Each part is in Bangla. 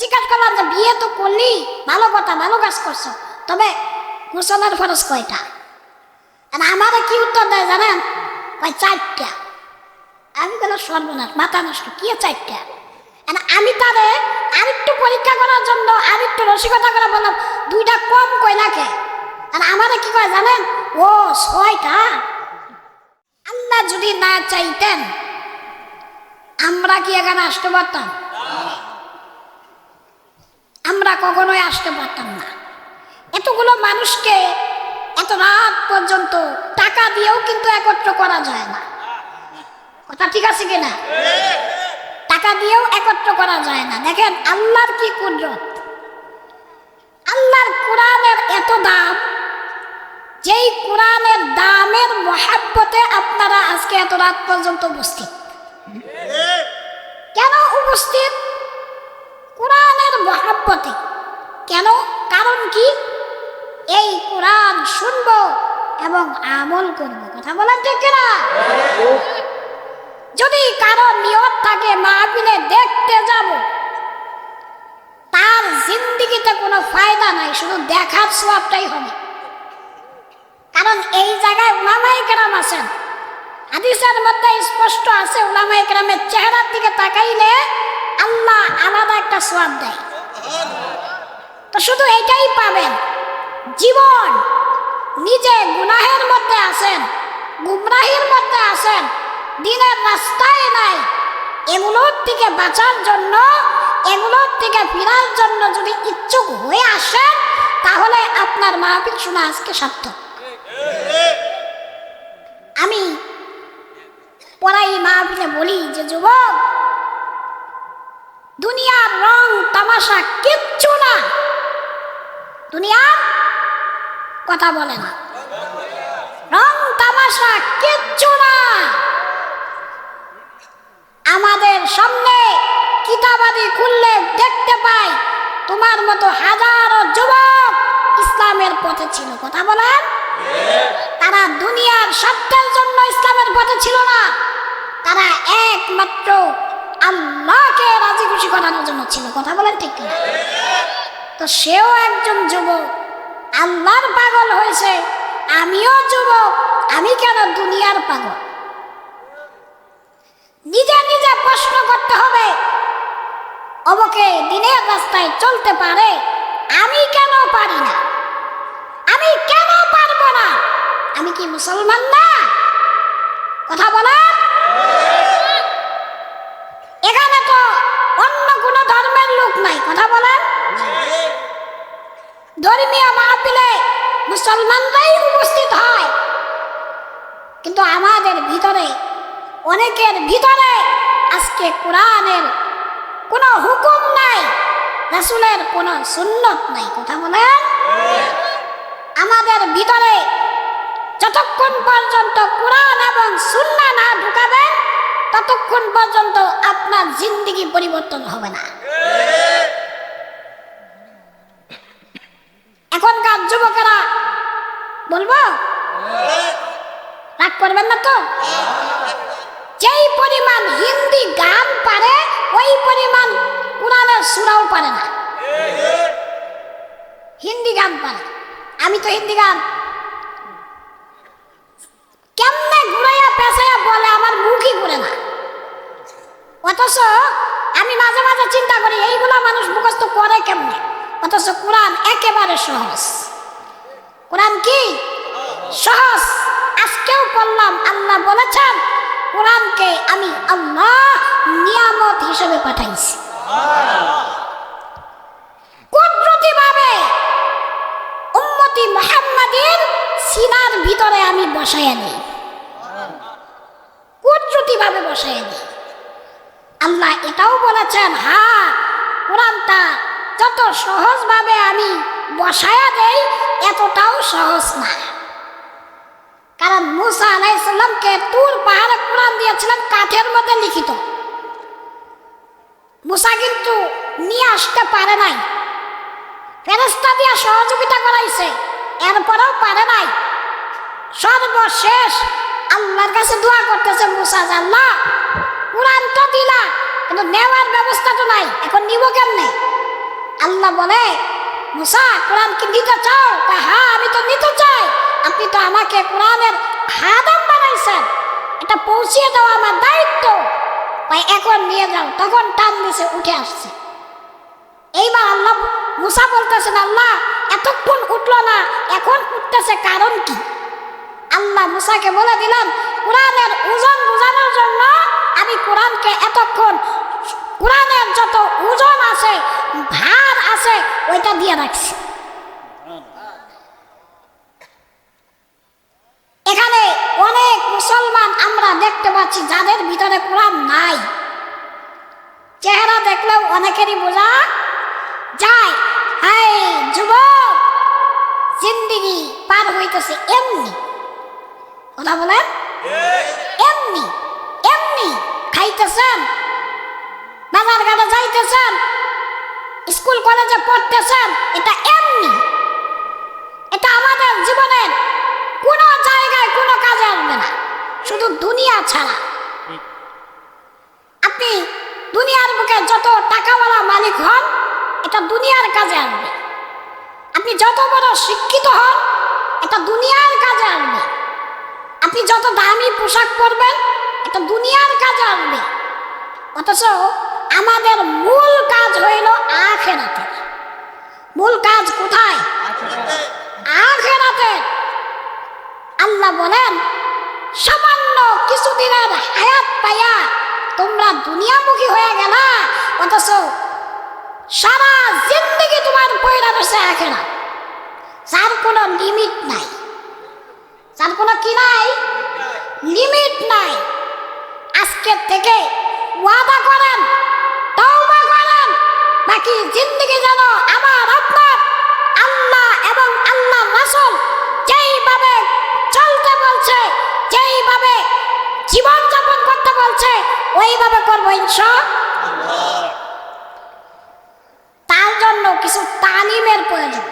জিজ্ঞাসা করলাম যে বিয়ে তো করলি, ভালো কথা, ভালো কাজ করছ। তবে গোসলের ফরজ কয়টা? আর আমারে কি উত্তর দেয় জানেন? কয় চারটা। আমি বললাম সর্বনাশ, মাথা নষ্ট, কি চারটা? আর আমি তারে আরেকটু পরীক্ষা করার জন্য, আরেকটু রসিকতা করে বললাম, দুইটা কম কয়লাকে আর আমারে কি কয় জানেন? ও, ছয়টা। আল্লাহ যদি না চাইতেন, আমরা কি এখানে আসতে পারতাম? আমরা কখনোই আসতে পারতাম না। এতগুলো মানুষকে এত রাত পর্যন্ত টাকা দিয়েও কিন্তু একত্র করা যায় না। কথা ঠিক আছে কিনা? টাকা দিয়েও একত্র করা যায় না। দেখেন, আল্লাহর কি কুদরত? আল্লাহর কোরআনের এত দাম, যেই কোরআনের দামের মহাব্বতে আপনারা আজকে এত রাত পর্যন্ত উপস্থিত। কেন উপস্থিত? মহাব্বতে। কেন? কারণ কি? এই কোরআন শুনব এবং আমল করব। কথা বলেন ঠিক না যদি কারও নিয়ত থাকে মাহফিলে দেখতে যাব, তার জিন্দিগিতে কোনো ফায়দা নাই, শুধু দেখার সবটাই হবে। কারণ এই জায়গায় উলামাই কেরাম আছেন। হাদিসের মধ্যে স্পষ্ট আছে উলামাই কেরামের চেহারার দিকে তাকাইলে আল্লাহ আলাদা একটা সোয়াব দেয়। তো শুধু এটাই পাবেন। জীবন নিজে গুনাহের মধ্যে আছেন, গুমরাহির মধ্যে আছেন, দিনের রাস্তায় নাই। এগুলোর থেকে বাঁচার জন্য, এগুলোর থেকে ফেরার জন্য যদি ইচ্ছুক হয়ে আসেন, তাহলে আপনার মাহফিল শোনা আজকে সার্থক। আমি পড়াই মাহফিলে বলি যে, যুবক দুনিয়ার রং, তামাশা কিচ্ছু না। দুনিয়ার কথা বলে না। রং, তামাশা কিচ্ছু না। আমাদের সামনে কিতাবাদি খুললে দেখতে পাই তোমার মতো হাজারো যুবক ইসলামের পথে ছিল। কথা বলেন? তারা দুনিয়ার সত্যের জন্য ইসলামের পথে ছিল না। তারা একমাত্র আল্লাহকে রাজি খুশি করানোর জন্য ছিল। কথা বলেন ঠিক না তো সেও একজন যুবক। আল্লাহর পাগল হয়েছে। আমিও যুবক। আমি কেন দুনিয়ার পাগল? নিজে নিজে প্রশ্ন করতে হবে। অবকে দিনের রাস্তায় চলতে পারে। আমি কেন পারি না? আমি কেন পারব না? আমি কি মুসলমান না? কথা বলেন। এখানে তো অন্য কোনো ধর্মের লোক নাই, কথা বলেন ধর্মীয় মাহফিলে মুসলমানরাই উপস্থিত হয়। কিন্তু আমাদের ভিতরে, অনেকের ভিতরে আজকে কোরআনের কোনো হুকুম নাই, রাসুলের কোনো সুন্নত নাই, কথা বলেন আমাদের ভিতরে যতক্ষণ পর্যন্ত কোরআন এবং সুন্না না ঢুকাবেন ততক্ষণ পর্যন্ত জিন্দিগি পরিবর্তন হবে না। এখনকার যুবকেরা বলব? রাগ করবেন না তো? যেই পরিমাণ হিন্দি গান পারে, ওই পরিমাণ কোরআনের সুরাও পারে না। হিন্দি গান পারে। আমি তো হিন্দি গান কেমনে ঘুরাইয়া পেঁচাইয়া বলে আমার মুখই ঘুরে না। অথচ আমি মাঝে মাঝে চিন্তা করি, এইগুলা মানুষ মুখস্থ করে কেমনে? অথচ কোরআন একেবারে সহজ। কোরআন কি? সহজ। আজকেও বললাম আল্লাহ বলেছেন, কোরআনকে আমি আল্লাহ নিয়ামত হিসেবে পাঠাইছি। কুদরতি ভাবে উম্মতি মুহাম্মাদের সিনার ভিতরে আমি বসাইয়া নিই। কুদরতি ভাবে বসাইয়া নিই। আল্লাহ এটাও বলেছেন হ্যাঁ কোরআনটা যত সহজভাবে আমি বসায়া দেই, এতটাও সহজ না। কারণ মুসা আলাইসাল্লামকে তুর পাহাড়ে কোরআন দিয়েছিলেন কাঠের মধ্যে লিখিত। মুসা কিন্তু নিয়ে আসতে পারে নাই। ফেরেস্তা দিয়া সহযোগিতা করাইছে, এরপরেও পারে নাই। সর্বশেষ আল্লাহর কাছে দোয়া করতেছে মুসা যে, আল্লাহ কোরআন তো দিলা, কিন্তু নেওয়ার ব্যবস্থা তো নাই, এখন নিব কেমনে? আল্লাহ বলে, মুসা, কোরআন কি নিতে চাও? তা হ্যাঁ আমি তো নিতে চাই। আপনি তো আমাকে কোরআনের খাদাম বানাইছেন। এটা পৌঁছিয়ে দেওয়া আমার দায়িত্ব। তাই এখন নিয়ে যাও। তখন টান দিছে, উঠে আসছে। এইবার আল্লাহ, মুসা বলতেছেন, আল্লাহ, এতক্ষণ উঠল না, এখন উঠতেছে কারণ কি? আল্লাহ মুসাকে বলে দিলাম কোরআনের ওজন বোঝানোর জন্য আমি কোরআনকে এতক্ষণ কোরআনের যত ওজন আছে ভার আছে ওইটা দিয়ে রাখছি। এখানে অনেক মুসলমান আমরা দেখতে পাচ্ছি যাদের ভিতরে কোরআন নাই। চেহারা দেখলেও অনেকেরই বোঝা যায় হাই যুবক জিন্দিগি পার হইতেছে এমনি। কথা বলেন? এমনি এমনি। খাইতেছেন বাজার ঘাটে যাইতেছেন? স্কুল, কলেজে পড়তেছেন? এটা এমনি। এটা আমাদের জীবনের কোনো জায়গায়, কোনো কাজে আসবে না। শুধু দুনিয়া ছাড়া। আপনি দুনিয়ার বুকে যত টাকাওয়ালা মালিক হন, এটা দুনিয়ার কাজে আসবে। আপনি যত বড় শিক্ষিত হন, এটা দুনিয়ার কাজে আসবে। আপনি যত দামি পোশাক পরবেন এটা দুনিয়ার কাজে আসবে অথচ আমাদের মূল কাজ হইল আখেরাতে। মূল কাজ কোথায়? আখেরাতে। আল্লাহ বলেন, সামান্য কিছুদিনের হায়াত পাইয়া তোমরা দুনিয়ামুখী হয়ে গেলা, অথচ সারা জিন্দগি তোমার পয়লা রয়েছে আখেরা যার কোনো লিমিট নাই। যার কোনো কি নাই? লিমিট নাই। আজকের থেকে ওয়াদা করেন, তওবা করেন, বাকি জিন্দগি যেন আমার আপনার, আল্লাহ এবং আল্লাহ রাসূল যেইভাবে চলতে বলছে, যেইভাবে জীবন যাপন করতে বলছে, ওইভাবে করব ইনশা তার জন্য কিছু তালিমের প্রয়োজন।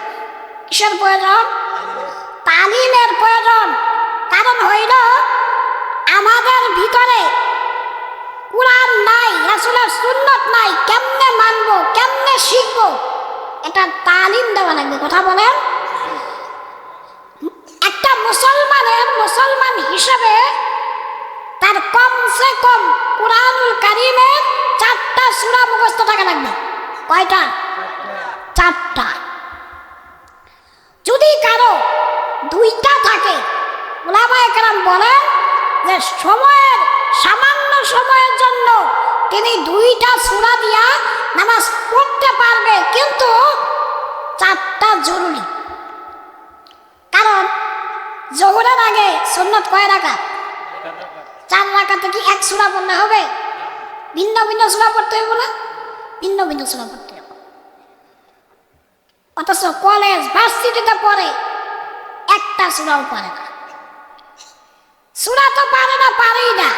কিসের প্রয়োজন? তালিমের প্রয়োজন। কারণ হইল, আমাদের ভিতরে কোরআন নাই, রাসূলের সুন্নত নাই, কেমনে মানবো, কেমনে শিখব? এটা তালিম দেওয়া লাগবে, কথা বলেন। একটা মুসলমানের মুসলমান হিসেবে তার কমসে কম কোরআনুল কারিমের চারটা সূরা মুখস্থ থাকা লাগবে। কয়টা? চারটা। যদি কারও দুইটা থাকে ওলামায়ে কেরাম বলেন যে সময়ের সামান্য সময়ের জন্য তিনি দুইটা সূরা দিয়া নামাজ পড়তে পারবে, কিন্তু চারটা জরুরি। কারণ জোহরের আগে সুন্নত কয় রাখা চার রাখাতে কি এক সূরা পড়লে হবে? ভিন্ন ভিন্ন সূরা পড়তে হবে না? ভিন্ন ভিন্ন সূরা পড়তে হবে অথচ কলেজ, ভার্সিটিতে পড়ে একটা সূরাও পড়ে না। সূরা তো পারে না, পারেই না।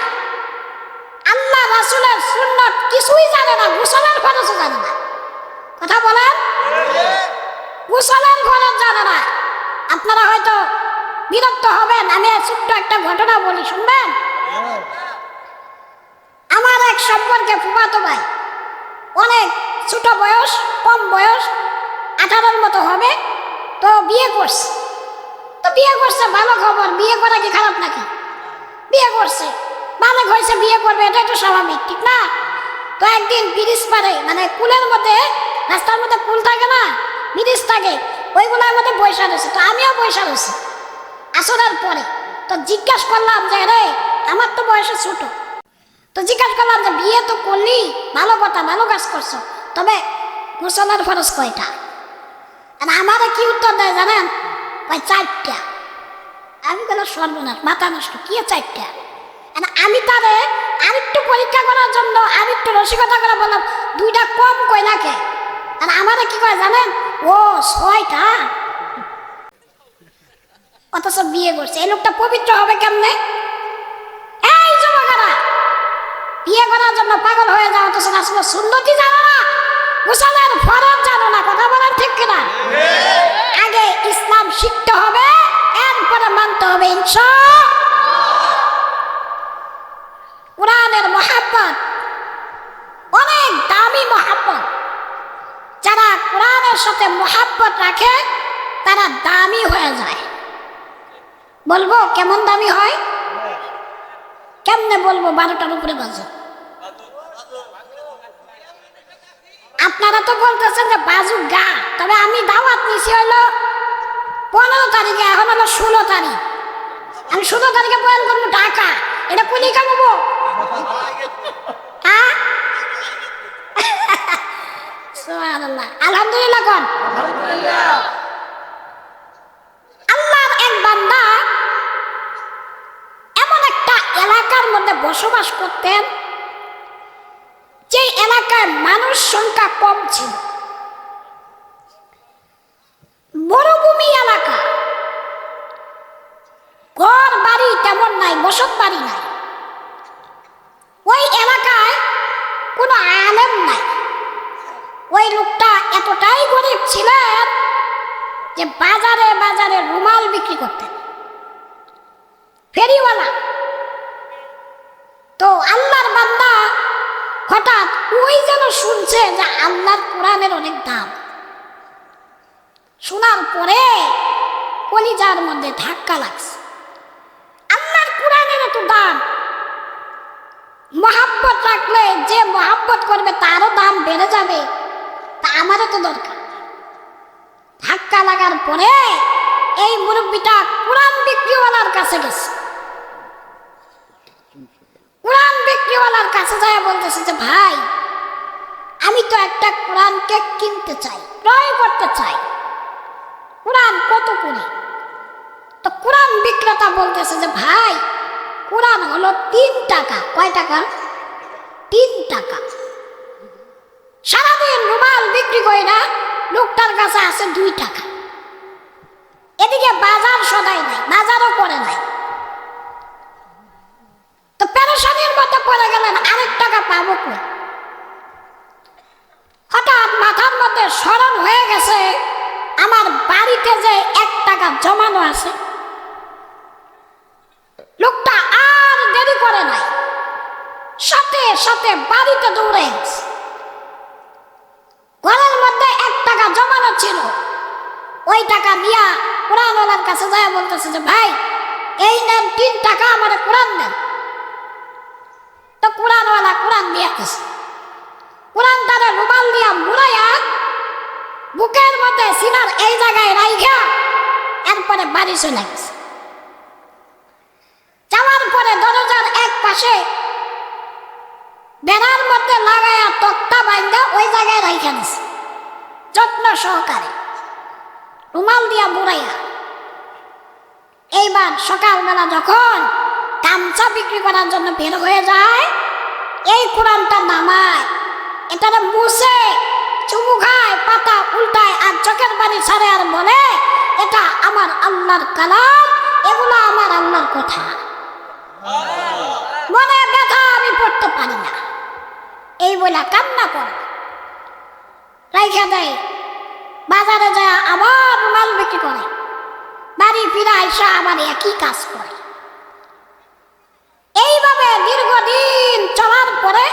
আল্লাহ রাসূলের সুন্নত কিছুই জানে না গোসলের ফরজও জানে না। কথা বলেন? গোসলের ফরজ জানে না। আপনারা হয়তো বিরক্ত হবেন, আমি ছোট্ট একটা ঘটনা বলি, শুনবেন? আমার এক সম্পর্কে ফুফাতো ভাই, অনেক ছোট বয়স, কম বয়স, আঠারোর মতো হবে, তো বিয়ে করছে। তো বিয়ে করছে, ভালো খবর, বিয়ে করা কি খারাপ নাকি? বিয়ে করছে। ভালো হয়েছে বিয়ে করবে এটা তো স্বাভাবিক, ঠিক না? তো একদিন ব্রিজ পারে মানে কুলের মধ্যে, রাস্তার মধ্যে কুল থাকে না ব্রিজ থাকে, ওইগুলোর মধ্যে বৈশা রয়েছে তো আমিও বৈশা রয়েছি আসরের পরে। তো জিজ্ঞাসা করলাম যে রে আমার তো বয়সে ছোট। তো জিজ্ঞাসা করলাম যে, বিয়ে তো করলি, ভালো কথা, ভালো কাজ করছ, তবে মুসলার ফরজ কয়টা? আর আমারে কি উত্তর দেয় জানেন? ওই চারটা। আমি বলো সর্বনাশ, মাথা নষ্ট, কি চারটা? আমি তারে আরেকটু পরীক্ষা করার জন্য আরেকটু রসিকতা করে বললাম দুইটা কম কয়লাকে আর আমারে কি করে জানেন? ও ছয়টা। অথচ বিয়ে করছে। এই লোকটা পবিত্র হবে কেমনে? এই যুবকেরা বিয়ে করার জন্য পাগল হয়ে যাও অথচ আসলে সুন্নতি জানো না মুসলের ফরজ জানো না কথা বলেন ঠিক কিনা? আগে ইসলাম শিখতে হবে এরপরে মানতে হবে ইনশা কোরআনের মহাব্বত। অনেক দামি মহাব্বত। যারা কোরআন আল্লাহর সাথে মোহাব্বত রাখে, তারা দামি হয়ে যায়। বলব কেমন দামি হয়? কেমনে বলব? বারোটার উপরে বাজে। আপনারা তো বলতেছেন যে বাজু গা, তবে আমি দাওয়াত নিছি হলো পনেরো তারিখে, এখন হলো ষোলো তারিখ। আমি ষোলো তারিখে বয়ান করব ঢাকা। এটা কুলি কামাবো। বসবাস করতেন, যে এলাকায় মানুষ সংখ্যা কম ছিল। মরুভূমি এলাকা। ঘর বাড়ি তেমন নাই বসত বাড়ি নাই। ওই এলাকায় কোনো আলেম নাই। ওই লোকটা এতটাই গরিব ছিলেন যে বাজারে বাজারে রুমাল বিক্রি করতেন ফেরিওয়ালা। তো আল্লাহর বান্দা হঠাৎ ওই যেন শুনছে যে আল্লাহর কোরআনের অনেক দাম। শোনার পরে কলিজার মধ্যে ধাক্কা লাগছে। আল্লাহর কোরআনের এত দাম মহাব্বত রাখলে যে মহাব্বত করবে তারও দাম বেড়ে যাবে। তা আমারও তো দরকার। ধাক্কা লাগার পরে এই মুরব্বীটা কোরআন বিক্রিওয়ালার কাছে গেছে। কোরআন বিক্রিওয়ালার কাছে যায় বলতেছে যে, ভাই, আমি তো একটা কোরআনকে কিনতে চাই, ক্রয় করতে চাই। কোরআন কত করে? তো কোরআন বিক্রেতা বলতেছে যে, ভাই কোরআন হলো তিন টাকা। কয় টাকা? তিন টাকা। সারাদিন রুমাল বিক্রি করে না লোকটার কাছে আছে দুই টাকা। এদিকে বাজার সদাই নাই, বাজারও করে নাই। তো পেরেশানির মধ্যে পড়ে গেলেন, আরেক টাকা পাবো কই? হঠাৎ মাথার মধ্যে স্মরণ হয়ে গেছে, আমার বাড়িতে যে এক টাকা জমানো আছে। লোকটা করে নাই। সাথে সাথে বাড়িতে দৌড়ে গেছে। ঘরের মধ্যে এক টাকা জমানো ছিল। ওই টাকা নিয়া কোরআনওয়ালার কাছে যায় বলতেছে যে, ভাই, এই নেন, তিন টাকা আমার কোরআন দেন তো কোরআনওয়ালা কোরআন দিয়ে গেছে। কোরআন তারা রুমাল দিয়া মুড়াইয়া বুকের মধ্যে সিনার এই জায়গায় রাইখা এরপরে বাড়ি চলে গেছে। যাওয়ার পরে দরজার পাশে বেড়ার মধ্যে লাগায়া তক্তা বাইন্দা ওই জায়গায় রাইখা দিছে যত্ন সহকারে। রুমাল দিয়া মুড়াইয়া এইবার সকালবেলা যখন গামছা বিক্রি করার জন্য বের হয়ে যায়, এই কোরআনটা নামায়। এটারে মুছে, চুমু খায়, পাতা উল্টায় আর চোখের বাড়ি ছাড়ে আর বলে, এটা আমার আল্লাহর কালাম, এগুলো আমার আল্লাহর কথা। মনে ব্যথা আমি পড়তে পারি না। এই বলে কান্না করে। রাইখা দেয়, বাজারে যায়, আবার রুমাল বিক্রি করে। বাড়ি ফিরে আইসা আবার একই কাজ করে। এইভাবে দীর্ঘদিন চলার পরে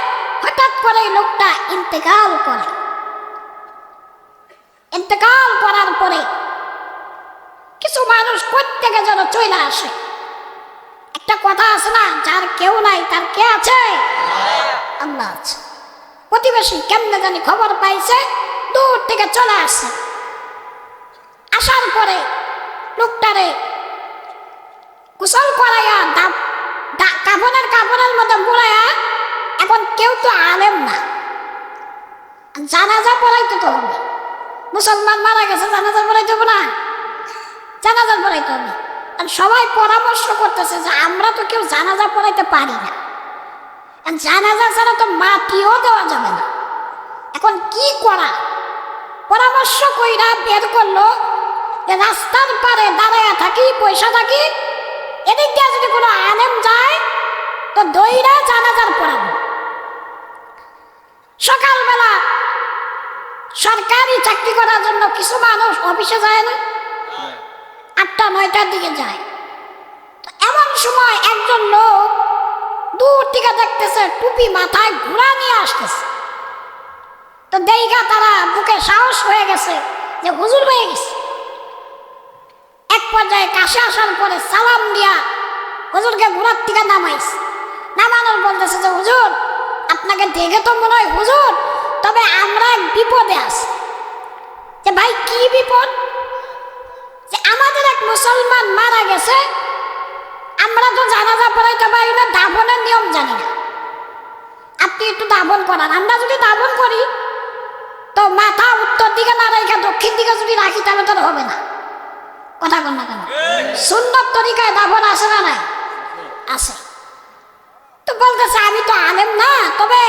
হঠাৎ করে লোকটা ইন্তেকাল করে। ইন্তেকাল করার পরে কিছু মানুষ প্রত্যেকে যেন চলে আসে। একটা কথা আছে না, যার কেউ নাই, তার কে আছে? আল্লাহ আছে। প্রতিবেশী কেমনে জানি খবর পাইছে, দূর থেকে চলে আসছে। আসার পরে লোকটারে কুশল করাইয়া কাপড়ের কাপড়ের মধ্যে মুড়াইয়া এখন কেউ তো আলেম না। জানাজা পড়াইতে তো হবে। মুসলমান মারা গেছে, জানাজা পড়াইতে হবে না? জানাজা পড়াইতে হবে। সবাই পরামর্শ করতেছে যে আমরা তো কেউ জানাজা পড়াইতে পারি না। জানাজা ছাড়া তো মাটিও দেওয়া যাবে না। এখন কি করা? পরামর্শ কইরা বের করল যে রাস্তার পারে দাঁড়াইয়া থাকি, পয়সা থাকি, এদিক দিয়ে যদি কোনো আলেম যায়, তো দইরা জানাজার পড়াবো। সকালবেলা সরকারি চাকরি করার জন্য কিছু মানুষ অফিসে যায় না? আটটা নয়টার দিকে যায়। এমন সময় একজন লোক দূর থেকে দেখতেছে, টুপি মাথায় ঘোড়া নিয়ে আসতেছে। তো দেইগা তারা বুকে সাহস হয়ে গেছে যে হুজুর হয়ে গেছে। এক পর্যায়ে কাশে আসার পরে সালাম দিয়া হুজুরকে ঘোড়ার থেকে নামাইছে। নামানোর বলতেছে যে, হুজুর, আপনাকে দেখে তো মনে হয় হুজুর, তবে আমরা এক আছি যে ভাই কি বিপদ যে আমাদের এক মুসলমান মারা গেছে আমরা তো জানাজা পড়াইতে পারি না দাফনের নিয়ম জানি না। আপনি একটু দাফন করান আমরা যদি দাফন করি, তো মাথা উত্তর দিকে না রেখে দক্ষিণ দিকে যদি রাখি, তাহলে তো হবে না। কথা কন না কেন? সুন্দর তরিকায় দাফন আছে না নাই? আছে তো বলতেছে, আমি তো আলেম না, তবে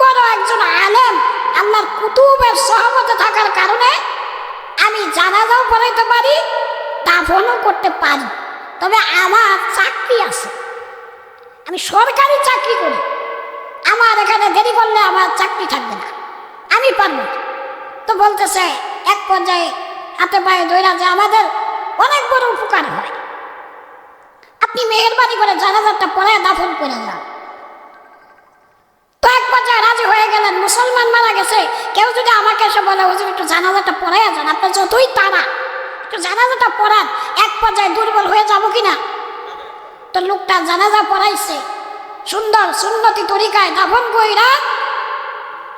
বড় একজন আলেম আল্লাহর কুতুবের সহমতে থাকার কারণে আমি জানাজাও পড়াইতে পারি দাফনও করতে পারি। তবে আমার চাকরি আছে। আমি সরকারি চাকরি করি। আমার এখানে দেরি করলে আমার চাকরি থাকবে না। আমি পারব। তো বলতেছে, এক পর্যায়ে হাতে পায়ে দইরা যে আমাদের অনেক বড় উপকার হয়। আপনি মেহরবানি করে জানাজারটা পরে দাফন করে যান। তো এক পর্যায়ে রাজি হয়ে গেলেন, মুসলমান মারা গেছে। কেউ যদি আমাকে এসে বলে, হুজুর, একটু জানাজাটা পড়ে যান। আপনার যতই তারা জানাজাটা পড়ান এক পর্যায়ে দুর্বল হয়ে যাব কিনা? তো লোকটা জানাজা পড়াইছে। সুন্দর, সুন্নতি তরিকায় দাফন কইরা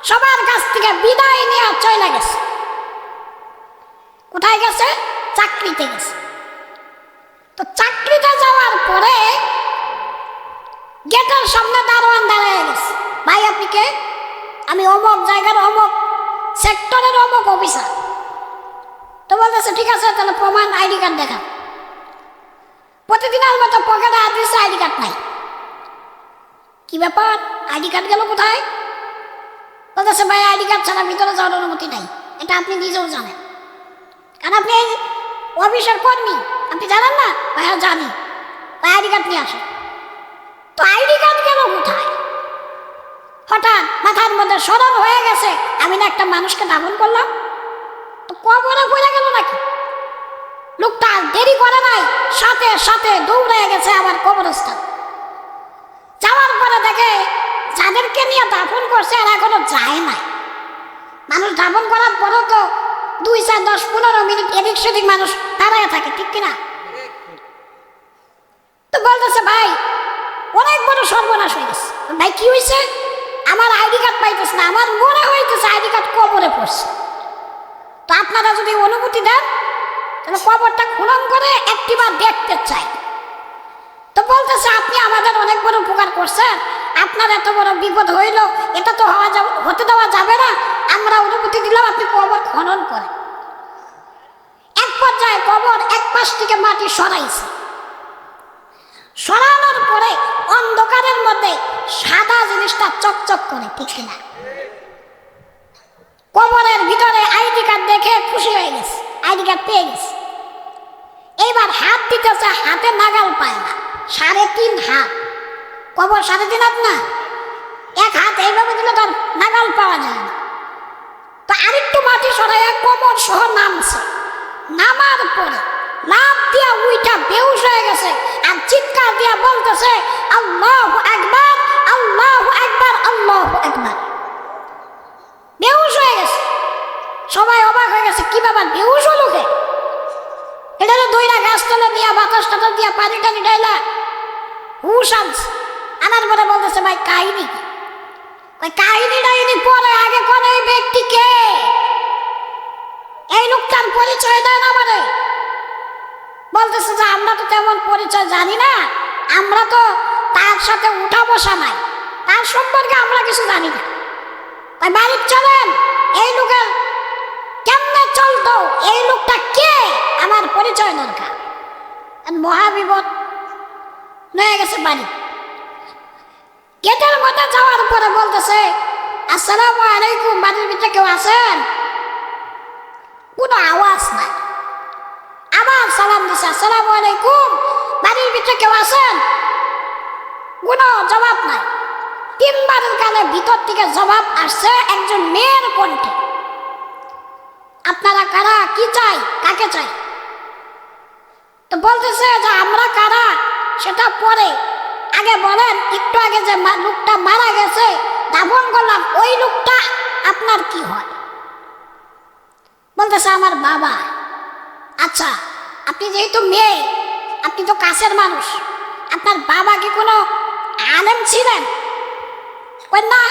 সবার কাছ থেকে বিদায় নিয়ে চলে গেছে। কোথায় গেছে? চাকরিতে গেছে। তো চাকরিতে যাওয়ার পরে গেটের সামনে দারোয়ান দাঁড়িয়ে গেছে। ভাই, আপনি কে? আমি অমুক, জায়গার অমুক, সেক্টরের অমুক অফিসার। তো বলতেছে, ঠিক আছে, তাহলে প্রমাণ আইডি কার্ড দেখা। প্রতিদিনের মতো পকেটে আদ্রিস আইডি কার্ড নাই। কি ব্যাপার? আইডি কার্ড গেল কোথায়? বলতেছে, ভাই, আইডি কার্ড ছাড়া ভিতরে যাওয়ার অনুমতি নাই। এটা আপনি নিজেও জানেন। কারণ আপনি অফিসের কর্মী। আপনি জানেন না? ভাইয়া জানি। ভাই, আইডি কার্ড নিয়ে আসেন তো আইডি কার্ড গেল কোথায়? হঠাৎ মাথার মধ্যে স্মরণ হয়ে গেছে। আমি না একটা মানুষকে দাফন করলাম। কবরে পড়ে গেল নাকি? লোকটা দেরি করে নাই, সাথে সাথে দৌড়ে গেছে আমার কবরস্থান। যাওয়ার পরে দেখে যাদেরকে নিয়ে দাফন করছে আর এখনও যায় নাই। মানুষ দাফন করার পরেও তো দুই, চার, দশ, পনেরো মিনিট এদিক সেদিক মানুষ দাঁড়ায় থাকে, ঠিক কিনা? তো বলতেছে, ভাই, অনেক বড় সর্বনাশ হয়ে গেছে। ভাই, কি হয়েছে আমার আইডি কার্ড পাইতেছে না, আমার মনে হইতেছে আইডি কার্ড কবরে পড়ছে। তো আপনারা যদি অনুমতি দেন, তাহলে কবরটা খুলন করে একটিবার দেখতে চাই। তো বলতেছে, আপনি আমাদের অনেক বড় উপকার করছেন। আপনার এত বড় বিপদ হইল, এটা তো হওয়া যাবে হতে দেওয়া যাবে না। আমরা অনুমতি দিলাম, আপনি কবর খনন করেন। এক পর্যায়ে কবর এক পাশ থেকে মাটি সরাইছে। সরানোর পরে অন্ধকারের মধ্যে সাদা জিনিসটা চকচক করে, ঠিক কিনা? কবরের ভিতরে আইডি কার্ড দেখে খুশি হয়ে গেছে, আইডি কার্ড পেয়ে গেছে। এইবার হাত দিতেছে, হাতে নাগাল পায় না, সাড়ে তিন হাত। কবর সাড়ে তিন হাত না? এক হাত এইভাবে দিলে তার নাগাল পাওয়া যায় না। তো আরেকটু মাটি সরাইয়া কবর সহ নামছে। নামার পরে লাভ দিয়া উইটা বেউস হয়ে গেছে আর চিৎকার দিয়া বলতেছে, আল্লাহ একবার আল্লাহ একবার আল্লাহ একবার বেহুশ হয়ে গেছে। সবাই অবাক হয়ে গেছে, কি ব্যাপার, বেহুশ হলো কে? এটা তো দইরা গাছ তলে দিয়া, বাতাস টাতাস দিয়া, পানি টানি ডাইলা হুশ আনছে। আনার পরে বলতেছে, ভাই, কাহিনী কি? কই কাহিনী ডাইনি পরে, আগে কোন এই ব্যক্তিকে এই লোকটার পরিচয় দেন আমারে। বলতেছে যে, আমরা তো তেমন পরিচয় জানি না। আমরা তো তার সাথে উঠা বসা নাই। তার সম্পর্কে আমরা কিছু জানি না। তাই চলেন। এই লোকের কেমনে চলতো? এই লোকটা কে? আমার পরিচয় দরকার। মহাবিপদ নয়ে গেছে বাড়ি। গেটের মধ্যে যাওয়ার পরে বলতেছে, আসসালামু আলাইকুম, বাড়ির ভিতরে কেউ আছেন? কোনো আওয়াজ নাই। আবার সালাম দিছে, আসসালামু আলাইকুম, বাড়ির ভিতরে কেউ আছেন? কোনো জবাব নাই। তিনবারের কানে ভিতর থেকে জবাব আসছে একজন মেয়ের কণ্ঠে। আপনারা কারা? কি চাই? কাকে চাই? তো বলতেছে যে আমরা কারা? সেটা পরে। আগে বলেন, একটু আগে যে লোকটা মারা গেছে, দাফন করলাম, ওই লোকটা আপনার কি হয়? বলতেছে আমার বাবা। আচ্ছা আপনি যেহেতু মেয়ে, আপনি তো কাছের মানুষ, আপনার বাবা কি কোনো আলেম ছিলেন? না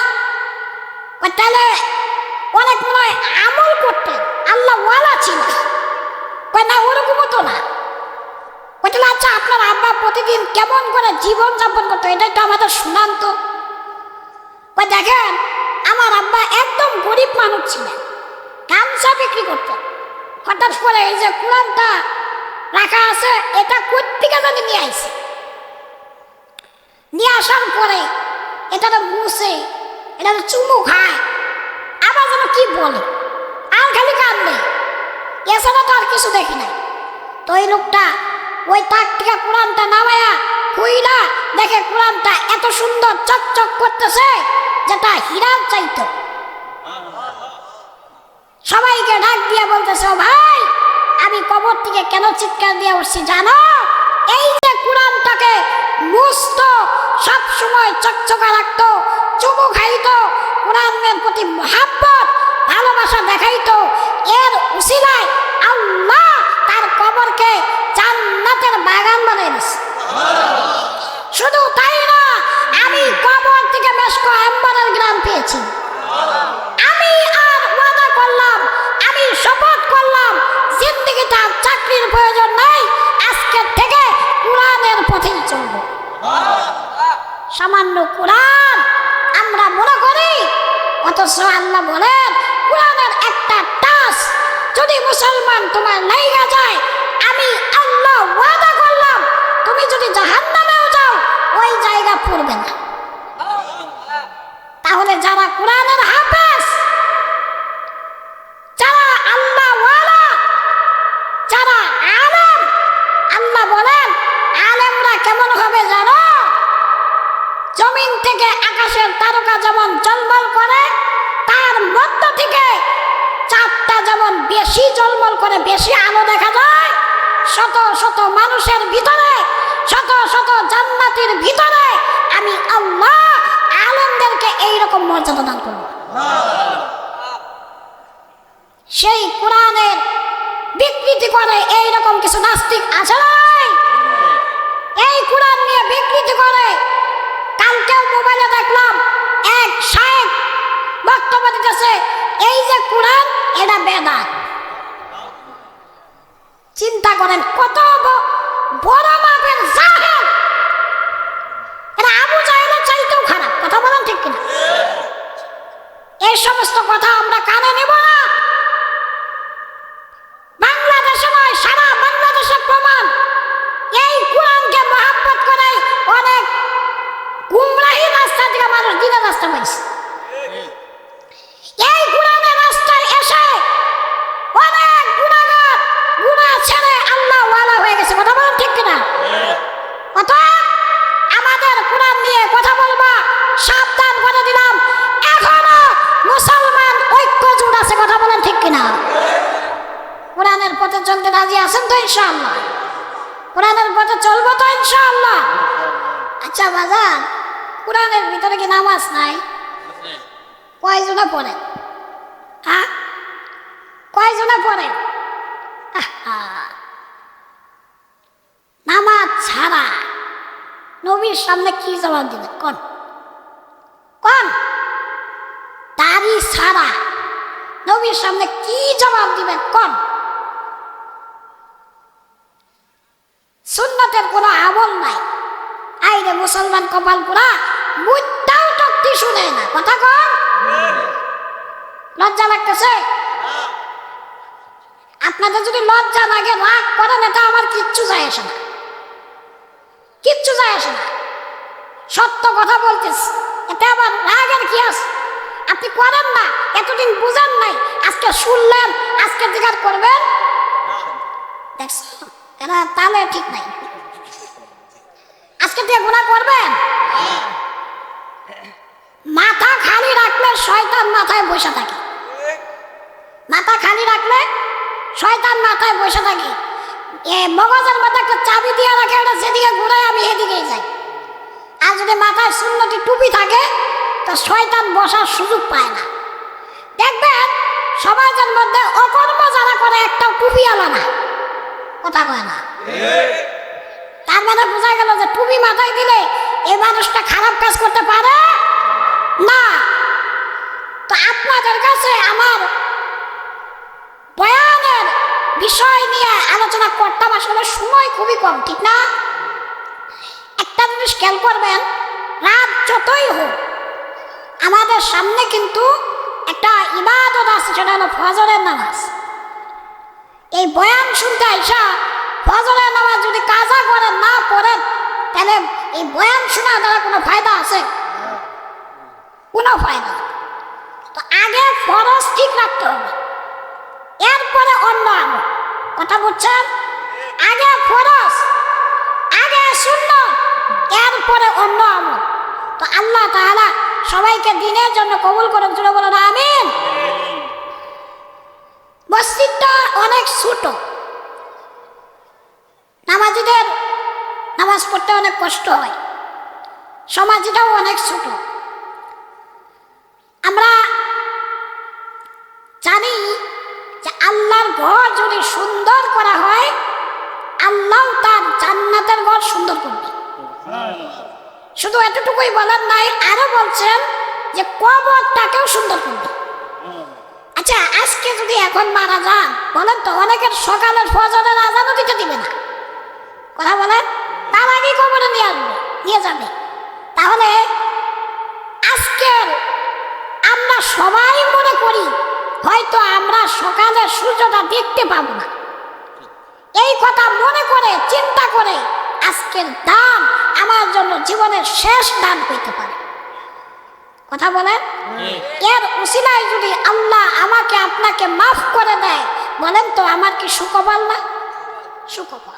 তাহলে অনেক মনে আমল করতেন, আল্লাহ ওয়ালা ছিল কই না ওরকমও তো না। কই তাহলে আচ্ছা আপনার আব্বা প্রতিদিন কেমন করে জীবন যাপন করতো, এটাই তো আমাদের শুনান তো কই দেখেন, আমার আব্বা একদম গরিব মানুষ ছিলেন। গামছা বিক্রি করতেন। হঠাৎ করে এই যে কোরআনটা রাখা আছে, এটা কোথেকে জানি নিয়ে আইছে। নিয়ে আসার পরে এটা তো মুছে, এটা তো চুমু খায়। আবার যেন কি বলে? আর খালি কাঁদবে এছাড়া তো আর কিছু দেখি নাই। তো এই লোকটা ওই তাক থেকে কোরআনটা নামায়া খুইলা দেখে কোরআনটা এত সুন্দর চকচক করতেছে যেটা হীরার চাইতো। সবাইকে ডাক দিয়ে বলতেছে, "ও ভাই, আমি কবর থেকে কেন চিৎকার দিয়ে উঠছি জানো? এই যে কোরআনটাকে মুস্ত সব সময় চকচকা রাখতো, চুমু খাইতো কোরআনের প্রতি মহাব্বত, ভালোবাসা দেখাইতো। এর উসিলায় আল্লাহ তার কবরকে জান্নাতের বাগান বানিয়ে দিছে শুধু তাই না, আমি কবর থেকে বেশ কয়েকবারের গ্রাম পেয়েছি। আমি আর ওয়াদা করলাম, আমি শপথ করলাম, জিন্দগিতে আর চাকরির প্রয়োজন নাই, আজকের থেকে কোরআনের পথেই চলব। সামান্য কোরআন আমরা মনে করি, অথচ আল্লাহ বলেন, কোরআনের একটা টাচ যদি মুসলমান তোমার লাইগা যায়, আমি আল্লাহ ওয়াদা করলাম, তুমি যদি জাহান্নামেও যাও, ওই জায়গা পড়বে না। তাহলে যারা কোরআনের হাফেজ যারা আল্লাহ ওয়ালা যারা আলেম আল্লাহ বলেন আলেমরা কেমন হবে জানো জমিন থেকে আকাশের তারকা যেমন জলমল করে, তার মধ্য থেকে চাঁদটা যেমন বেশি জলমল করে, বেশি আলো দেখা যায়, শত শত মানুষের ভিতরে, শত শত জান্নাতের ভিতরে আমি আল্লাহ আলেমদেরকে এইরকম মর্যাদা দান করব। সেই কোরআনের বিকৃতি করে এইরকম কিছু নাস্তিক আছে এই কোরআন নিয়ে বিকৃতি করে কালকেও মোবাইলে দেখলাম এক বক্তব্য দিতেছে এই যে এটা চিন্তা করেন, কত বড় মাপের জাহেল এটা আবু চাইতেও খারাপ, কথা বলেন ঠিক কিনা? এই সমস্ত কথা আমরা কানে নেব না বাংলাদেশে নয় সারা বাংলাদেশের প্রমাণ এই কোরআনকে মহাব্বত করে অনেক গুমরাহি রাস্তা থেকে মানুষ দিনের রাস্তা পাইছে এই কোরআনের রাস্তায় এসে অনেক গুণাগার গুণা ছেড়ে আল্লাহ ওয়ালা হয়ে গেছে কথা বলেন ঠিক কিনা অতএব আমাদের কোরআন নিয়ে কথা বলবা সাবধান করে দিলাম এখনও মুসলমান ঐক্য জুট আছে কথা বলেন ঠিক কিনা কোরআনের পথে চলতে রাজি আছেন তো ইনশাআল্লাহ কোরআনের পথে চলবো তো ইনশাআল্লাহ আচ্ছা বাজার কোরআনের ভিতরে কি নামাজ নাই? কয়জনে পড়েন হ্যাঁ কয়জনে পড়েন নামাজ ছাড়া নবীর সামনে কি জবাব দিবে? কোন? কোন? দাড়ি ছাড়া নবীর সামনে কি জবাব দিবেন? কোন? সুন্নতের কোনো আমল নাই। আইরে মুসলমান কপাল পুরা মুদ্দাও টক্তি শুনে না? কথা কন লজ্জা লাগতেছে? আপনাদের যদি লজ্জা লাগে, রাগ করেন এটা আমার কিচ্ছু যায় আসে না। কিচ্ছু যায় আসে না। সত্য কথা বলতেছি। এতে আবার রাগের কি আছে? আপনি করেন না, এতদিন বুঝেন নাই, আজকে শুনলেন, আজকে জিজ্ঞাসা করবেন। এরা তাহলে ঠিক নাই। আজকে দিয়ে গুণা করবেন? মাথা খালি রাখলে শয়তান মাথায় বসে থাকে। মাথা খালি রাখলে শয়তান মাথায় বসে থাকে। এ মগজের মধ্যে একটা চাবি দিয়ে রাখে এটা যেদিকে ঘুরায় আমি এদিকেই যাই। আর যদি মাথায় শূন্যটি টুপি থাকে, তো শয়তান বসার সুযোগ পায় না। দেখবেন, সমাজের মধ্যে অকর্ম যারা করে একটা টুপি আলা না। কথা কয় না? তার মানে বোঝা গেল যে টুপি মাথায় দিলে এ মানুষটা খারাপ কাজ করতে পারে না। তো আপনাদের কাছে আমার বয়ানের বিষয় নিয়ে আলোচনা করতাম, আসলে সময় খুবই কম, ঠিক না? একটা জিনিস খেয়াল করবেন, রাত যতই হোক, আমাদের সামনে কিন্তু একটা ইবাদত আছে, সেটা হলো ফজরের নামাজ। এই বয়ান শুনতে আইসা ফজরের নামাজ যদি কাজা করেন, না পড়েন তাহলে এই বয়ান শোনা দ্বারা কোনো ফায়দা আছে? কোনো ফায়দা নেই। তো আগে ফরজ ঠিক রাখতে হবে। এরপরে অন্য আমল। কথা বুঝছেন? আগে ফরজ, আগে শূন্য এরপরে অন্য আমল। তো আল্লাহ তাআলা সবাইকে দিনের জন্য কবুল করুন জুড়ে বলেন, আমিন। মসজিদটা অনেক ছোট। নামাজিদের নামাজ পড়তে অনেক কষ্ট হয়। সমাজটাও অনেক ছোট। আমরা জানি যে আল্লাহর ঘর যদি সুন্দর করা হয়, আল্লাহ তার জান্নাতের ঘর সুন্দর করবে। শুধু এতটুকুই বলার নাই, আরও বলছেন যে কবরটাকেও সুন্দর করবে। আচ্ছা আজকে যদি এখন মারা যান, বলেন তো, অনেকের সকালের ফজরের আজানও দিতে দিবে না। কথা বলেন, তার আগে কবরে নিয়ে আসবে, নিয়ে যাবে। তাহলে আজকের আমরা সবাই মনে করি হয়তো আমরা সকালে সূর্যটা দেখতে পাবো না। এই কথা মনে করে চিন্তা করে আজকের দান আমার জন্য জীবনের শেষ দান হইতে পারে। কথা বলেন? এর উসিলায় যদি আল্লাহ আমাকে আপনাকে মাফ করে দেয় বলেন তো আমার কি সুকপাল না? সুকপাল